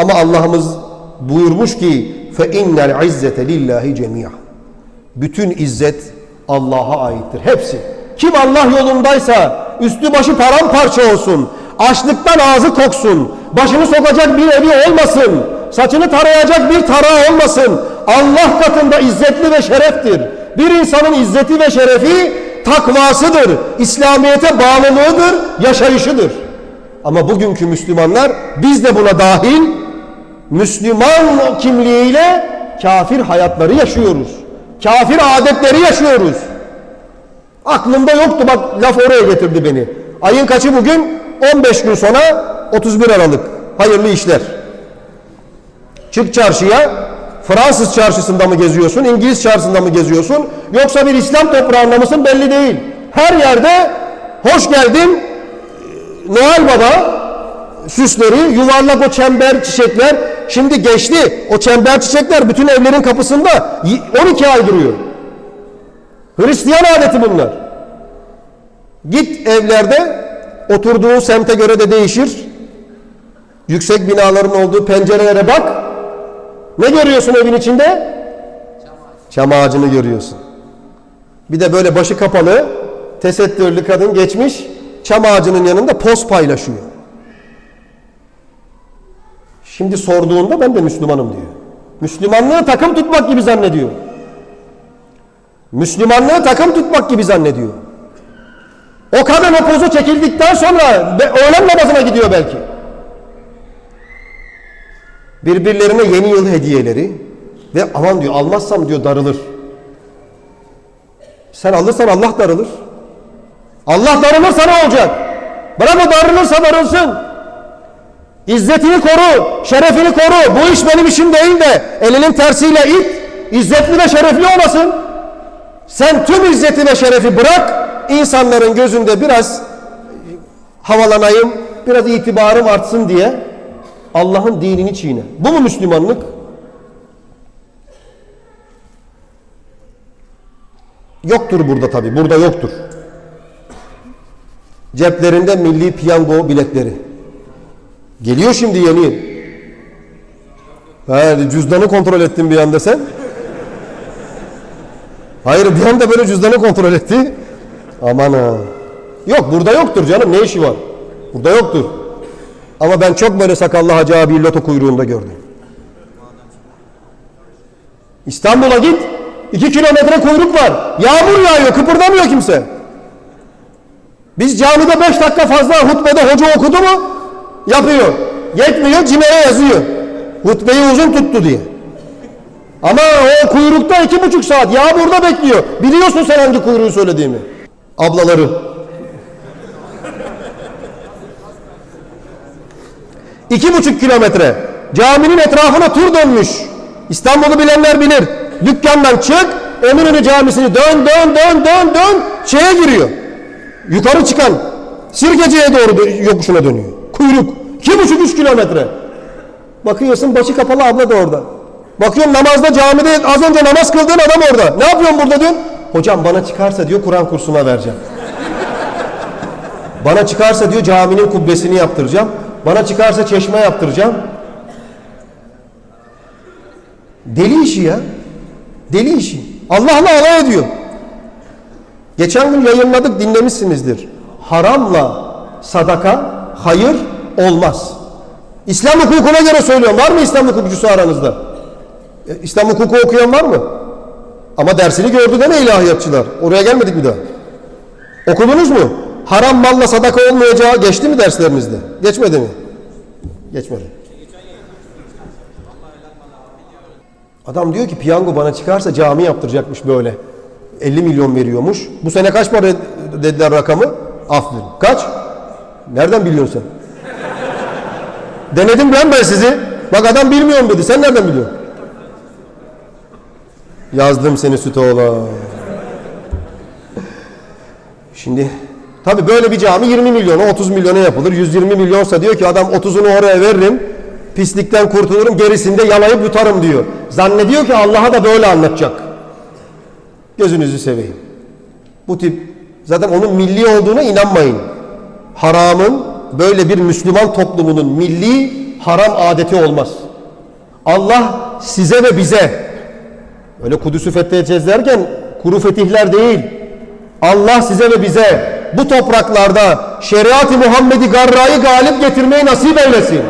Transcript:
Ama Allah'ımız buyurmuş ki fe innel izzete lillahi cemi'a. Bütün izzet Allah'a aittir. Hepsi. Kim Allah yolundaysa üstü başı paramparça olsun. Açlıktan ağzı koksun. Başını sokacak bir evi olmasın. Saçını tarayacak bir tarağı olmasın. Allah katında izzetli ve şereftir. Bir insanın izzeti ve şerefi takvasıdır. İslamiyete bağlılığıdır, yaşayışıdır. Ama bugünkü Müslümanlar biz de buna dahil Müslüman kimliğiyle kafir hayatları yaşıyoruz. Kafir adetleri yaşıyoruz. Aklımda yoktu bak laf oraya getirdi beni. Ayın kaçı bugün? 15 gün sonra 31 Aralık. Hayırlı işler. Çık çarşıya. Fransız çarşısında mı geziyorsun? İngiliz çarşısında mı geziyorsun? Yoksa bir İslam toprağında mısın? Belli değil. Her yerde hoş geldin Noel Baba süsleri, yuvarlak o çember çiçekler. Şimdi geçti. O çember çiçekler bütün evlerin kapısında 12 ay duruyor. Hristiyan adeti bunlar. Git evlerde oturduğun semte göre de değişir. Yüksek binaların olduğu pencerelere bak. Ne görüyorsun evin içinde? Çam ağacını görüyorsun. Bir de böyle başı kapalı, tesettürlü kadın geçmiş, çam ağacının yanında poz paylaşıyor. Şimdi sorduğunda ben de Müslümanım diyor. Müslümanlığı takım tutmak gibi zannediyor. Müslümanlığı takım tutmak gibi zannediyor. O kadın o pozu çekildikten sonra öğlen namazına gidiyor belki. Birbirlerine yeni yıl hediyeleri ve aman diyor almazsam diyor darılır. Sen alırsan Allah darılır. Allah darılırsa ne olacak? Bırak o darılırsa darılsın. İzzetini koru, şerefini koru. Bu iş benim işim değil de elinin tersiyle it, izzetli ve şerefli olasın. Sen tüm izzeti ve şerefi bırak, insanların gözünde biraz havalanayım, biraz itibarım artsın diye Allah'ın dinini çiğne. Bu mu Müslümanlık? Yoktur burada tabi, burada yoktur. Ceplerinde milli piyango biletleri. Geliyor şimdi yeni. Ha, cüzdanı kontrol ettin bir anda sen. Hayır bir anda böyle cüzdanı kontrol etti. Aman ha. Yok burada yoktur canım ne işi var? Burada yoktur. Ama ben çok böyle sakallı hacı abi loto kuyruğunda gördüm. İstanbul'a git. iki kilometre kuyruk var. Yağmur yağıyor kıpırdamıyor kimse. Biz camide beş dakika fazla hutbede hoca okudu mu yapıyor. Yetmiyor cimeye yazıyor. Hutbeyi uzun tuttu diye. Ama o kuyrukta iki buçuk saat yağmurda bekliyor. Biliyorsun sen hangi kuyruğu söylediğimi. Ablaları. İki buçuk kilometre. Caminin etrafına tur dönmüş. İstanbul'u bilenler bilir. Dükkandan çık, Eminönü camisini dön, dön, dön, dön, dön, şeye giriyor. Yukarı çıkan Sirkeci'ye doğru yokuşuna dönüyor. Kuyruk. İki buçuk üç kilometre. Bakıyorsun başı kapalı abla da orada. Bakıyorum namazda camide az önce namaz kıldığın adam orada. Ne yapıyorsun burada diyorsun? Hocam bana çıkarsa diyor Kur'an kursuna vereceğim. bana çıkarsa diyor caminin kubbesini yaptıracağım. Bana çıkarsa çeşme yaptıracağım. Deli işi ya. Deli işi. Allah'la alay ediyor. Geçen gün yayınladık dinlemişsinizdir. Haramla sadaka hayır olmaz. İslam hukukuna göre söylüyorum. Var mı İslam hukukçusu aranızda? E, İslam hukuku okuyan var mı? Ama dersini gördü mi ilahiyatçılar? Oraya gelmedik mi daha? Okudunuz mu? Haram malla sadaka olmayacağı geçti mi derslerinizde? Geçmedi mi? Geçmedi. Adam diyor ki piyango bana çıkarsa cami yaptıracakmış böyle. 50 milyon veriyormuş. Bu sene kaç para dediler rakamı? Aferin. Kaç? Nereden biliyorsun sen? Denedim ben ben sizi. Bak adam bilmiyorum dedi. Sen nereden biliyorsun? Yazdım seni süt oğla. Şimdi tabi böyle bir cami 20 milyona 30 milyona yapılır. 120 milyonsa diyor ki adam 30'unu oraya veririm. Pislikten kurtulurum gerisini de yalayıp yutarım diyor. Zannediyor ki Allah'a da böyle anlatacak. Gözünüzü seveyim. Bu tip zaten onun milli olduğuna inanmayın. Haramın böyle bir Müslüman toplumunun milli haram adeti olmaz. Allah size ve bize öyle Kudüs'ü fethedeceğiz derken kuru fetihler değil. Allah size ve bize bu topraklarda şeriat-ı Muhammed'i garrayı galip getirmeyi nasip eylesin.